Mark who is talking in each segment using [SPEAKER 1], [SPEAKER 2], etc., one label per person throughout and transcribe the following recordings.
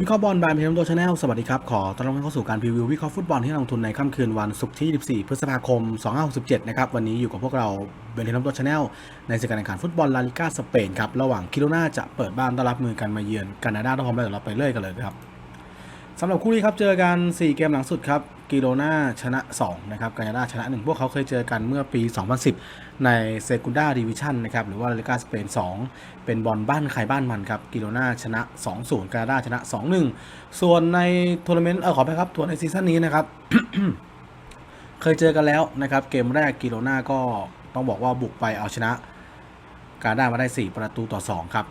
[SPEAKER 1] วิเคราะห์บอลบายพีเอ็มโตชาแนลสวัสดีครับ ขอต้อนรับเข้าสู่การพรีวิววิเคราะห์ฟุตบอลที่ลงทุนในค่ำคืนวันศุกร์ที่24พฤษภาคม 2567 นะครับ วันนี้อยู่กับพวกเราเบนเทนโตชาแนลในศึกการแข่งขันฟุตบอลลาลิก้าสเปนครับ ระหว่างคิโรนาจะเปิดบ้านต้อนรับมือกันมาเยือนแคนาดาต้องพร้อมแล้วเดี๋ยวเราไปเรื่อยกันเลยครับสำหรับคู่นี้ครับเจอกัน 4 เกมหลังสุดครับ กิโรนาชนะ 2 นะครับกาญาดาชนะ 1 พวกเขาเคยเจอกันเมื่อปี 2010 ในเซกุนดาดิวิชันนะครับ หรือว่าลาลิกาสเปน 2 เป็นบอลบ้านใครบ้านมันครับ กิโรนาชนะ 2-0 กาญาดาชนะ 2-1 ส่วนในทัวร์นาเมนต์เออขอไปครับทัวร์ในซีซั่นนี้นะครับ เคยเจอกันแล้วนะครับ เกมแรกกิโรนาก็ต้องบอกว่าบุกไปเอาชนะ กาญาดามาได้ 4 ประตูต่อ 2 ครับ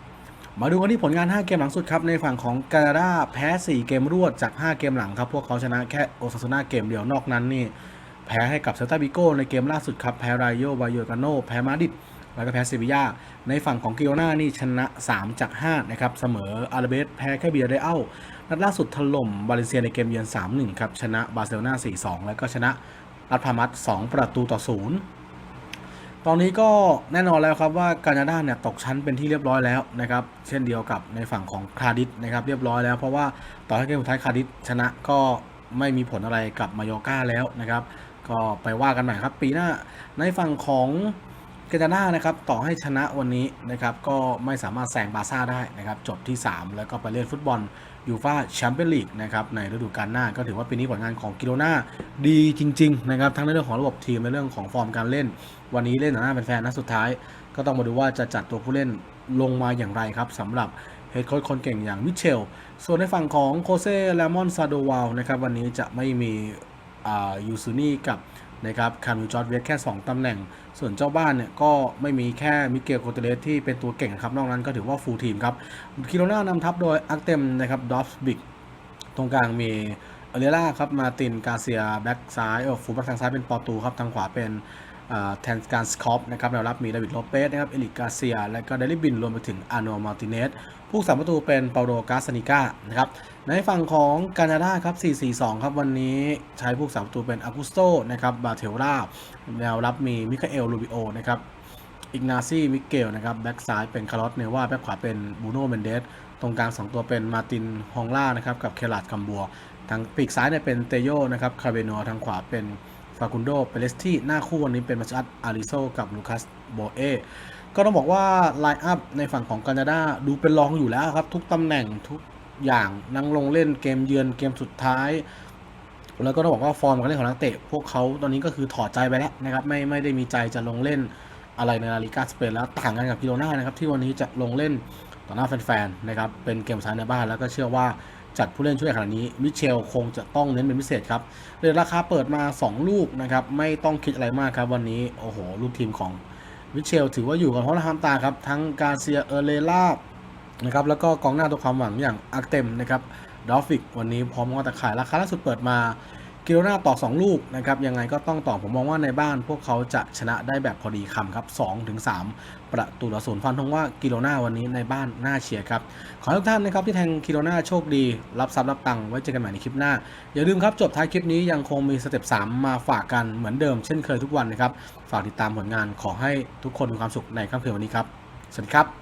[SPEAKER 1] มาดูกันที่ผลงาน 5 เกมหลังสุดครับ ในฝั่งของกา n าดาแพ้ 4 เกมรวดจาก 5 เกมหลังครับ พวกเขาชนะแค่โอซาซูนาเกมเดียวนอกนั้นนี่ แพ้ให้กับเซลตาบิโกในเกมล่าสุดครับ แพ้ไรโยบาโยกาโนแพ้มาดริดแล้วก็แพ้เซบียาในฝั่งของกิโอนานี่ชนะ 3 จาก 5 นะครับ เสมออาราเบสแพ้แค่เบียร์ไดอัลนัดล่าสุดถล่มบาเลเซียในเกมเยือน 3-1 ครับ ชนะบาร์เซโลนา4-2 แล้วก็ชนะรัฐพามัส2ประตูต่อ 0 ตอนนี้ก็แน่นอนแล้วครับว่ากาญาดาเนี่ยตกชั้นเป็นที่เรียบร้อยแล้วนะครับเช่นเดียวกับในฝั่งของคาร์ดิสนะครับเรียบร้อยแล้วเพราะว่าต่อให้เกมสุดท้ายคาร์ดิสชนะก็ไม่มีผลอะไรกับมายอก้าแล้วนะครับก็ไปว่ากันใหม่ครับปีหน้าในฝั่งของกาญาดานะครับต่อให้ชนะวันนี้นะครับก็ไม่สามารถแซงบาซ่าได้นะครับจบที่ 3 แล้วก็ไปเล่นฟุตบอล ยูฟาแชมเปี้ยนลีกนะครับในฤดูกาลหน้าก็ถือว่าปีนี้ผลงานของกิโลนาดีจริง ๆ นะครับ ทั้งในเรื่องของระบบทีมในเรื่องของฟอร์มการเล่น วันนี้เล่นหน้าเป็นแฟนนัดสุดท้าย ก็ต้องมาดูว่าจะจัดตัวผู้เล่นลงมาอย่างไรครับสำหรับเฮดโค้ชคนเก่งอย่างมิเชล ส่วนในฝั่งของโคเซ่แลมอนซาโดวาลนะครับวันนี้จะไม่มีอ่ายูซูนี่กับ นะครับคาร์ลจอร์ดเวสแค่ 2 ตำแหน่ง ส่วนเจ้าบ้านเนี่ยก็ไม่มีแค่มิเกลโคเตเลสที่เป็นตัวเก่งครับ นอกนั้นก็ถือว่าฟูลทีมครับคิโรนานำทัพโดยอักเต็มนะครับดอฟสบิกตรงกลางมีเอเลล่าครับ มาติน กาเซีย แบ็กซ้ายเออฟูลแบ็กทางซ้ายเป็นปอตูครับ ทางขวาเป็น แทนการสคอปนะครับแนวรับมีดาวิดโลเปสนะครับเอลิกกาเซีย และก็เดลิบินรวมไปถึงอาโนมาร์ติเนสผู้สามประตูเป็นเปาโลกาสนิก้านะครับในฝั่งของกานาดาครับ 4-4-2 ครับวันนี้ใช้ผู้สามประตูเป็นอากุสโตนะครับบาเทลราแนวรับมีมิคาเอลลูบิโอนะครับอิกนาซีมิเกลนะครับแบ็กซ้ายเป็นคาร์ลอสเนว่าแบ็กขวาเป็นบูโนเมนเดสตรงกลาง 2 ตัวเป็นมาตินฮองล่านะครับกับเคลาดคัมบัวทางปีกซ้ายเนี่ยเป็นเตโยนะครับคาเบโนทางขวาเป็น ฟากุนโดเปเลสที่หน้าคู่วันนี้เป็นมัชอัตอาริโซกับลูคัสโบเอก็ต้องบอกว่าไลน์อัพในฝั่งของกานาดาดูเป็นรองอยู่แล้วครับ ทุกตำแหน่งทุกอย่างนั่งลงเล่นเกมเยือนเกมสุดท้าย แล้วก็ต้องบอกว่าฟอร์มการเล่นของนักเตะ พวกเขาตอนนี้ก็คือถอดใจไปแล้วนะครับ ไม่ไม่ได้มีใจจะลงเล่นอะไรในลาลิกาสเปนแล้วต่างกันกับกิโลนานะครับที่วันนี้จะลงเล่นต่อหน้าแฟนๆนะครับเป็นเกมสุดท้ายในบ้านแล้วก็เชื่อว่า จัดผู้เล่นช่วยขนาดนี้ มิเชลคงจะต้องเน้นเป็นพิเศษครับเรือราคาเปิดมา 2 ลูกนะครับไม่ต้องคิดอะไรมากครับวันนี้โอ้โหลูกทีมของวิเชลถือว่าอยู่กับพร้อมหามตาครับทั้งกาเซียเออเลล่านะครับแล้วก็กองหน้าตัวความหวังอย่างอาร์เต็มนะครับดอฟฟิกวันนี้พร้อมงอตะขายราคาล่าสุดเปิดมา กิโลนาต่อ 2 ลูกนะครับยังไงก็ต้องต่อผมมองว่าในบ้านพวกเขาจะชนะได้แบบพอดีคำครับ2ถึง3ประตูต่อศูนย์ฟันธงว่ากิโลนาวันนี้ในบ้านน่าเชียร์ครับ ขอให้ทุกท่านนะครับที่แทงกิโลนาโชคดี รับทรัพย์รับตังค์ไว้เจอกันใหม่ในคลิปหน้า อย่าลืมครับจบท้ายคลิปนี้ยังคงมีสเต็ป3มาฝากกันเหมือนเดิมเช่นเคยทุกวันนะครับฝากติดตามผลงานขอให้ทุกคนมีความสุขในค่ำคืนวันนี้ครับสวัสดีครับ